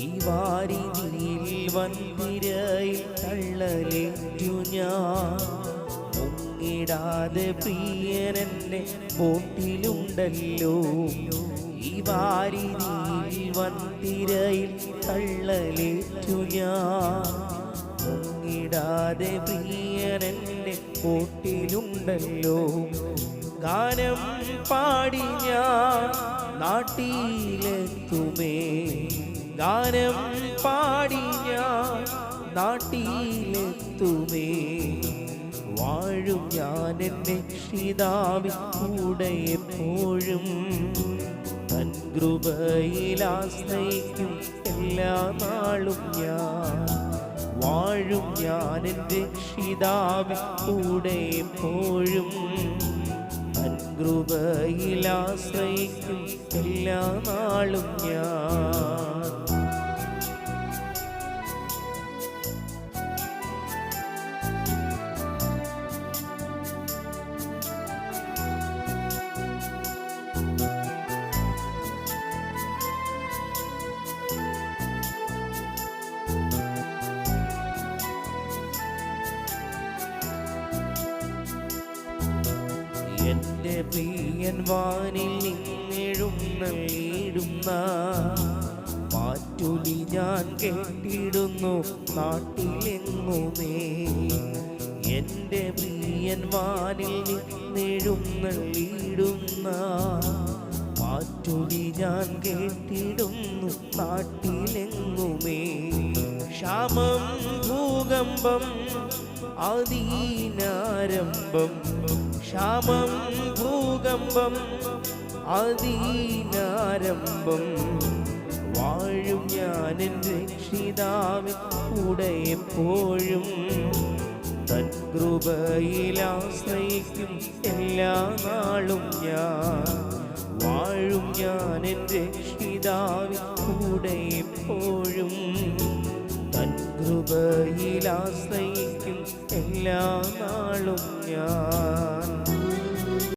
ഈ വാരിതിയിൽ വന്തിരയിൽ തള്ളലേറ്റു ഞാൻ. മുങ്ങിടാതെ പ്രിയനെന്നെ ബോട്ടിലുണ്ടല്ലോ. ഈ വാരിതിയിൽ വന്തിരയിൽ തള്ളലേറ്റു ഞാൻ. മുങ്ങിടാതെ പ്രിയനെന്നെ ബോട്ടിലുണ്ടല്ലോ. ഗാനം പാടി ഞാൻ നാട്ടിലെത്തുമേ. ഗാനം പാടി ഞാൻ നാട്ടിലെത്തുമേ. വാഴും ഞാൻ എന്നെ ക്ഷിതാവിൻ കൂടെ എപ്പോഴും. തൻ കൃപയിൽ ആശ്രയിക്കും എല്ലാ നാളും ഞാൻ. വാഴും ഞാൻ എന്റെ ക്ഷിതാവി കൂടെ എപ്പോഴും. ആശ്രയിക്കും എല്ലാ നാളും ഞാൻ. എന്റെ പ്രിയൻ വാനിൽ നിന്നെഴുന്നള്ളിടുന്ന പാറ്റുലി ഞാൻ കേട്ടിടുന്നു നാട്ടിലെങ്ങുമേ. എന്റെ പ്രിയൻ വാനിൽ നിന്നെഴുന്നള്ളിടുന്ന പാറ്റുലി ഞാൻ കേട്ടിടുന്നു നാട്ടിലെങ്ങുമേ. ക്ഷാമം ഭൂകമ്പം ആദീനാരംഭം ക്ഷാമം ഭൂകമ്പം ആദീനാരംഭം വാഴും ഞാൻ രക്ഷിതാവിൻ കൂടെ എപ്പോഴും. തൻ എല്ലാ നാളും ഞാൻ. വാഴും ഞാൻ രക്ഷിതാവിൻ കൂടെ എപ്പോഴും. തൻ കൃപയിൽ എല്ലാ നാളും ഞാൻ.